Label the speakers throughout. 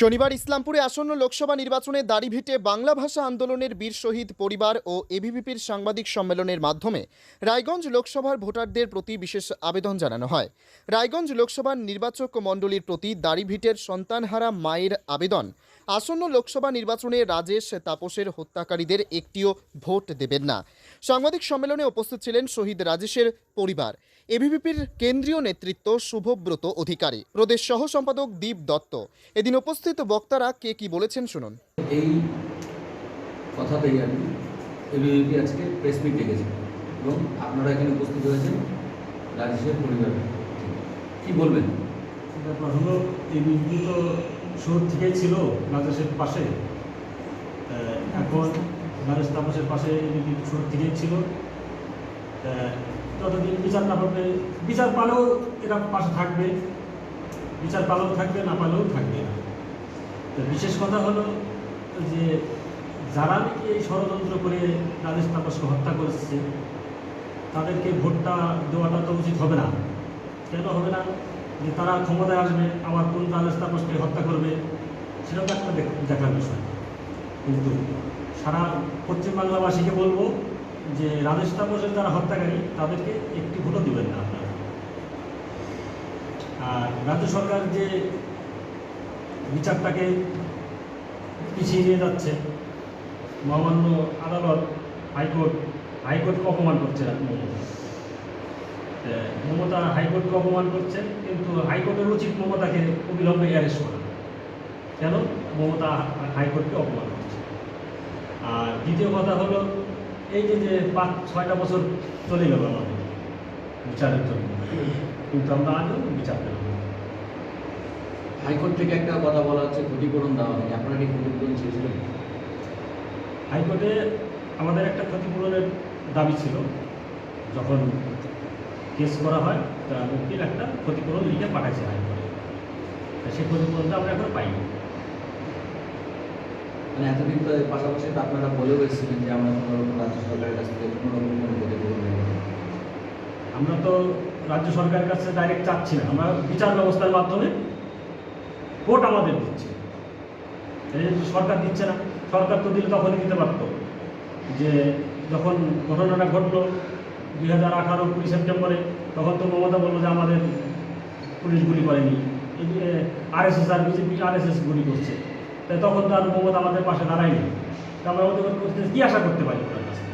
Speaker 1: শনিবার ইসলামপুরে আসন্ন লোকসভা নির্বাচনে দাড়িভিটে বাংলা ভাষা আন্দোলনের বীর শহীদ পরিবার ও এবিভিপির সাংবাদিক সম্মেলনের মাধ্যমে রায়গঞ্জ লোকসভার ভোটারদের প্রতি বিশেষ আবেদন জানানো হয়। রায়গঞ্জ লোকসভার নির্বাচক মণ্ডলীর প্রতি দাড়িভিটের সন্তানহারা মায়ের আবেদন। আসন্ন লোকসভা নির্বাচনে রাজেশ তাপসের হত্যাকারীদের একটিও ভোট দেবেন না। সাংবাদিক সম্মেলনে উপস্থিত ছিলেন শহীদ রাজেশের পরিবার। এবিভিপির কেন্দ্রীয় নেতৃত্ব শুভব্রত অধিকারী। প্রদেশ সহ সম্পাদক দীপ দত্ত। এদিন উপস্থিত বক্তারা কে কি বলেছেন শুনুন।
Speaker 2: এই কথাতেই আর কি এবিভিপি আজকে প্রেস মিট ডেকেছে এবং আপনারা এখানে উপস্থিত হয়েছেন রাজেশের পরিবার। কি বলবেন?
Speaker 3: ব্যাপার হলো এই তো শুরু থেকেই ছিল রাজেশের পাশে। এখন রাজেশ তাপসের পাশে বিদ্যুৎ শুরু থেকেই ছিল। আহ, যতদিন বিচার না পাবে বিচার পালেও এরা পাশে থাকবে। বিচার পালেও থাকবে না পালেও থাকবে না। তো বিশেষ কথা হলো যে যারা নাকি এই ষড়যন্ত্র করে রাজেশ তাপসকে হত্যা করেছে, তাদেরকে ভোটটা দেওয়াটা তো উচিত হবে না। কেন হবে না? যে তারা ক্ষমতায় আসবে, আবার কোন রাজেশ তাপসকে হত্যা করবে, সেটাও তো একটা দেখ- দেখার বিষয়। কিন্তু সারা পশ্চিমবাংলাবাসীকে বলব যে রাজেশ তাপসের যারা হত্যাকারী, তাদেরকে একটি ভোটও দেবেন না আপনারা। আর রাজ্য সরকার যে বিচারটাকে পিছিয়ে নিয়ে যাচ্ছে। মহামান্য আদালত, হাইকোর্ট, হাইকোর্টকে অপমান করছে মমতা হাইকোর্টকে অপমান করছে, কিন্তু হাইকোর্টের উচিত মমতাকে অবিলম্বে অ্যারেস্ট করা। কেন? মমতা হাইকোর্টকে অপমান করছে। আর দ্বিতীয় কথা হলো, এই যে যে পাঁচ, ছয়টা বছর চলে গেল আমাদের বিচারের জন্য। কিন্তু আমরা আজও বিচার পেলাম।
Speaker 2: হাইকোর্ট থেকে একটা কথা বলা হচ্ছে ক্ষতিপূরণ দেওয়া হয়নি। আপনারা কি ক্ষতিপূরণ চেয়েছিলেন?
Speaker 3: হাইকোর্টে আমাদের একটা ক্ষতিপূরণের দাবি ছিল। যখন কেস করা হয় তা উকিল একটা ক্ষতিপূরণ লিখে পাঠাইছে হাইকোর্টে। সেই ক্ষতিপূরণটা আমরা এখনও পাইনি।
Speaker 2: মানে এতদিন তো পাশাপাশি তো আপনারা বলেও এসেছিলেন যে আমরা কোনো রকম রাজ্য সরকারের কাছ থেকে কোনো রকম কোনো ক্ষতিপূরণ
Speaker 3: আমরা তো রাজ্য সরকারের কাছে ডাইরেক্ট চাচ্ছি না। আমরা বিচার ব্যবস্থার মাধ্যমে কোর্ট আমাদের দিচ্ছে। সরকার দিচ্ছে না, সরকার তো দিলে তখনই দিতে পারতো। যে যখন ঘটনাটা ঘটলো দুই হাজার আঠারো কুড়ি সেপ্টেম্বরে, তখন তো মমতা বলল যে আমাদের পুলিশ গুলি করেনি। আরএসএস আর বিজেপি, আরএসএস গুলি করছে। তাই তখন তো আর মমতা আমাদের পাশে দাঁড়ায়নি। আমরা ওদের কী আশা করতে পারি ওনার কাছে?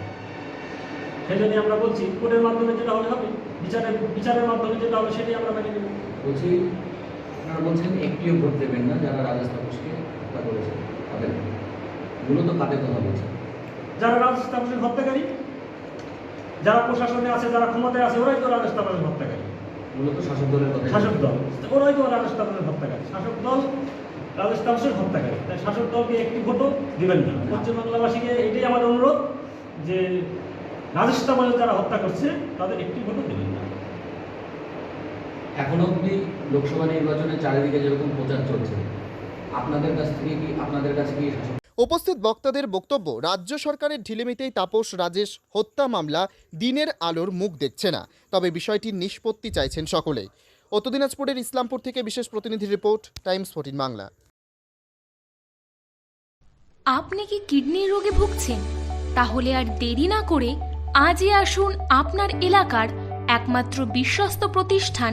Speaker 3: সেই জন্যই আমরা বলছি কোর্টের মাধ্যমে যেটা হলে হবে, বিচারের বিচারের মাধ্যমে যেটা হবে সেটাই আমরা মেনে নেব।
Speaker 2: বলছি আপনারা বলছেন একটিও ভোট দেবেন না যারা রাজেশ তাপসকে হত্যা করেছে তাদের মূলত কাদের কথা বলছেন?
Speaker 3: যারা রাজেশ তাপসের হত্যাকারী যারা প্রশাসনে আছে যারা ক্ষমতায় আছে ওরাই তো রাজেশ তাপসের হত্যাকারী।
Speaker 2: মূলত শাসক দলের কথা
Speaker 3: শাসক দল। ওরাই তো রাজেশ তাপসের হত্যাকারী। শাসক দল রাজেশ তাপসের হত্যাকারী। তাই শাসক দলকে একটি ভোটও দিবেন না। পশ্চিমবাংলাবাসীকে এটাই আমার অনুরোধ যে রাজেশ তাপসের যারা হত্যা করছে তাদের একটি ভোটও দিবেন
Speaker 2: এখনও অবধি লোকসভা নির্বাচনে চারিদিকে যেরকম প্রচার চলছে আপনাদের কাছ থেকে কি আপনাদের কাছে কি
Speaker 1: উপস্থিত বক্তাদের বক্তব্য রাজ্য সরকারের ঢিলেমিতেই তাপস রাজেশ হত্যা মামলা দিনের আলোর মুখ দেখছে না। তবে বিষয়টির নিষ্পত্তি চাইছেন সকলেই। উত্তর দিনাজপুরের ইসলামপুর থেকে বিশেষ প্রতিনিধি রিপোর্ট টাইমস ফোর্টিন বাংলা।
Speaker 4: আপনি কি কিডনির রোগে ভুগছেন? তাহলে আর দেরি না করে আজই আসুন আপনার এলাকার একমাত্র বিশ্বস্ত প্রতিষ্ঠান